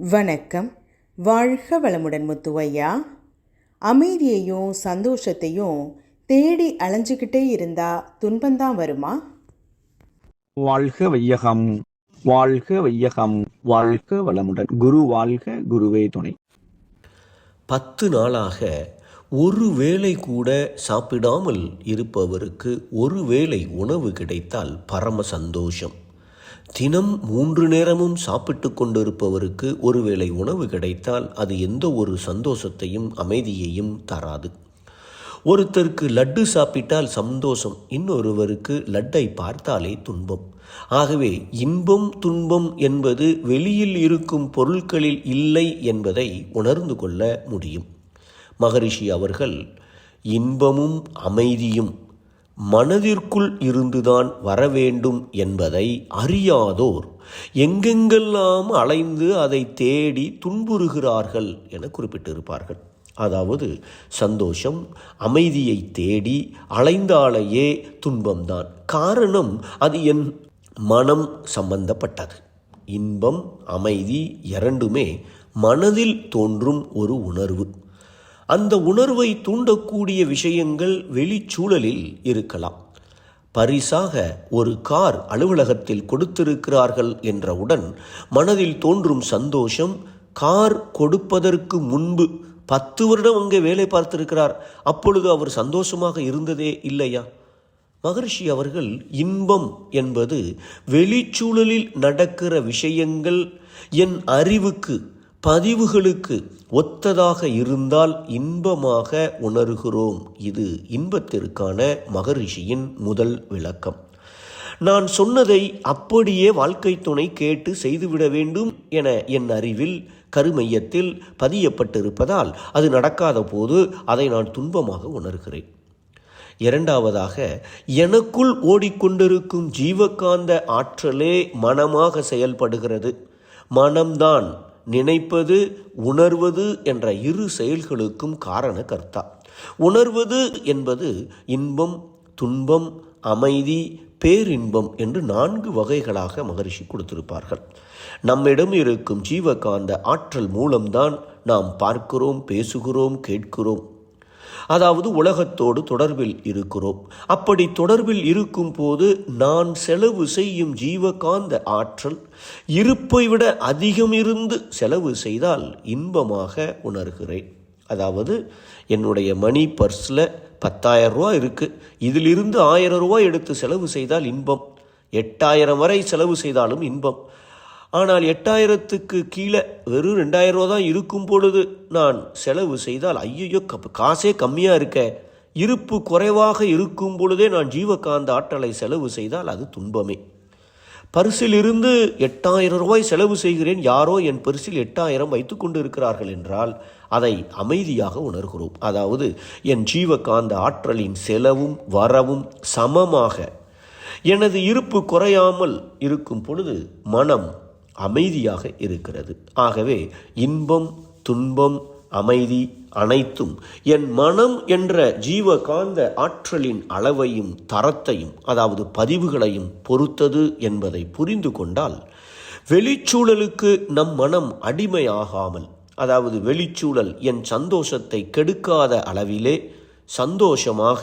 வணக்கம். வாழ்க வளமுடன் முத்துவையா. அமைதியையும் சந்தோஷத்தையும் தேடி அலைஞ்சிக்கிட்டே இருந்தா துன்பந்தான் வருமா? வாழ்க வையகம் வாழ்க வையகம் வாழ்க வளமுடன். குரு வாழ்க குருவே துணை. பத்து நாளாக ஒரு வேளை கூட சாப்பிடாமல் இருப்பவருக்கு ஒரு வேளை உணவு கிடைத்தால் பரம சந்தோஷம். தினம் மூன்று நேரமும் சாப்பிட்டு கொண்டிருப்பவருக்கு ஒருவேளை உணவு கிடைத்தால் அது எந்த ஒரு சந்தோஷத்தையும் அமைதியையும் தராது. ஒருத்தருக்கு லட்டு சாப்பிட்டால் சந்தோஷம் இன்னொருவருக்கு லட்டை பார்த்தாலே துன்பம். ஆகவே இன்பம் துன்பம் என்பது வெளியில் இருக்கும் பொருட்களில் இல்லை என்பதை உணர்ந்து கொள்ள முடியும். மகரிஷி அவர்கள் இன்பமும் அமைதியும் மனதிற்குள் இருந்துதான் வரவேண்டும் என்பதை அறியாதோர் எங்கெங்கெல்லாம் அலைந்து அதை தேடி துன்புறுகிறார்கள் என குறிப்பிட்டிருப்பார்கள். அதாவது சந்தோஷம் அமைதியை தேடி அலைந்தாலேயே துன்பம்தான். காரணம் அது என் மனம் சம்பந்தப்பட்டது. இன்பம் அமைதி இரண்டுமே மனதில் தோன்றும் ஒரு உணர்வு. அந்த உணர்வை தூண்டக்கூடிய விஷயங்கள் வெளிச்சூழலில் இருக்கலாம். பரிசாக ஒரு கார் அலுவலகத்தில் கொடுத்திருக்கிறார்கள் என்றவுடன் மனதில் தோன்றும் சந்தோஷம் கார் கொடுப்பதற்கு முன்பு பத்து வருடம் அங்கே வேலை பார்த்திருக்கிறார் அப்பொழுது அவர் சந்தோஷமாக இருந்ததே இல்லையா? மகரிஷி அவர்கள் இன்பம் என்பது வெளிச்சூழலில் நடக்கிற விஷயங்கள் என் அறிவுக்கு பதிவுகளுக்கு ஒத்ததாக இருந்தால் இன்பமாக உணர்கிறோம். இது இன்பத்திற்கான மகரிஷியின் முதல் விளக்கம். நான் சொன்னதை அப்படியே வாழ்க்கை துணை கேட்டு செய்துவிட வேண்டும் என என் அறிவில் கருமையத்தில் பதியப்பட்டிருப்பதால் அது நடக்காத போது அதை நான் துன்பமாக உணர்கிறேன். இரண்டாவதாக எனக்குள் ஓடிக்கொண்டிருக்கும் ஜீவகாந்த ஆற்றலே மனமாக செயல்படுகிறது. மனம்தான் நினைப்பது உணர்வது என்ற இரு செயல்களுக்கும் காரண கர்த்தா. உணர்வது என்பது இன்பம் துன்பம் அமைதி பேரின்பம் என்று நான்கு வகைகளாக மகரிஷி கொடுத்திருப்பார்கள். நம்மிடம் இருக்கும் ஜீவகாந்த ஆற்றல் மூலம்தான் நாம் பார்க்கிறோம் பேசுகிறோம் கேட்கிறோம். அதாவது உலகத்தோடு தொடர்பில் இருக்கிறோம். அப்படி தொடர்பில் இருக்கும் போது நான் செலவு செய்யும் ஜீவகாந்த ஆற்றல் இருப்பை விட அதிகம் இருந்து செலவு செய்தால் இன்பமாக உணர்கிறேன். அதாவது என்னுடைய மணி பர்ஸில் பத்தாயிரம் ரூபா இருக்குது இதிலிருந்து ஆயிரம் ரூபாய் எடுத்து செலவு செய்தால் இன்பம். எட்டாயிரம் வரை செலவு செய்தாலும் இன்பம். ஆனால் எட்டாயிரத்துக்கு கீழே வெறும் ரெண்டாயிரம் ரூபா தான் இருக்கும் பொழுது நான் செலவு செய்தால் ஐயோ கப் காசே கம்மியாக இருக்க. இருப்பு குறைவாக இருக்கும் பொழுதே நான் ஜீவகாந்த ஆற்றலை செலவு செய்தால் அது துன்பமே. பரிசில் இருந்து எட்டாயிரம் ரூபாய் செலவு செய்கிறேன் யாரோ என் பரிசில் எட்டாயிரம் வைத்து கொண்டு இருக்கிறார்கள் என்றால் அதை அமைதியாக உணர்கிறோம். அதாவது என் ஜீவகாந்த ஆற்றலின் செலவும் வரவும் சமமாக எனது இருப்பு குறையாமல் இருக்கும் பொழுது மனம் அமைதியாக இருக்கிறது. ஆகவே இன்பம் துன்பம் அமைதி அனைத்தும் என் மனம் என்ற ஜீவகாந்த ஆற்றலின் அளவையும் தரத்தையும் அதாவது பதிவுகளையும் பொறுத்தது என்பதை புரிந்து கொண்டால் வெளிச்சூழலுக்கு நம் மனம் அடிமையாகாமல் அதாவது வெளிச்சூழல் என் சந்தோஷத்தை கெடுக்காத அளவிலே சந்தோஷமாக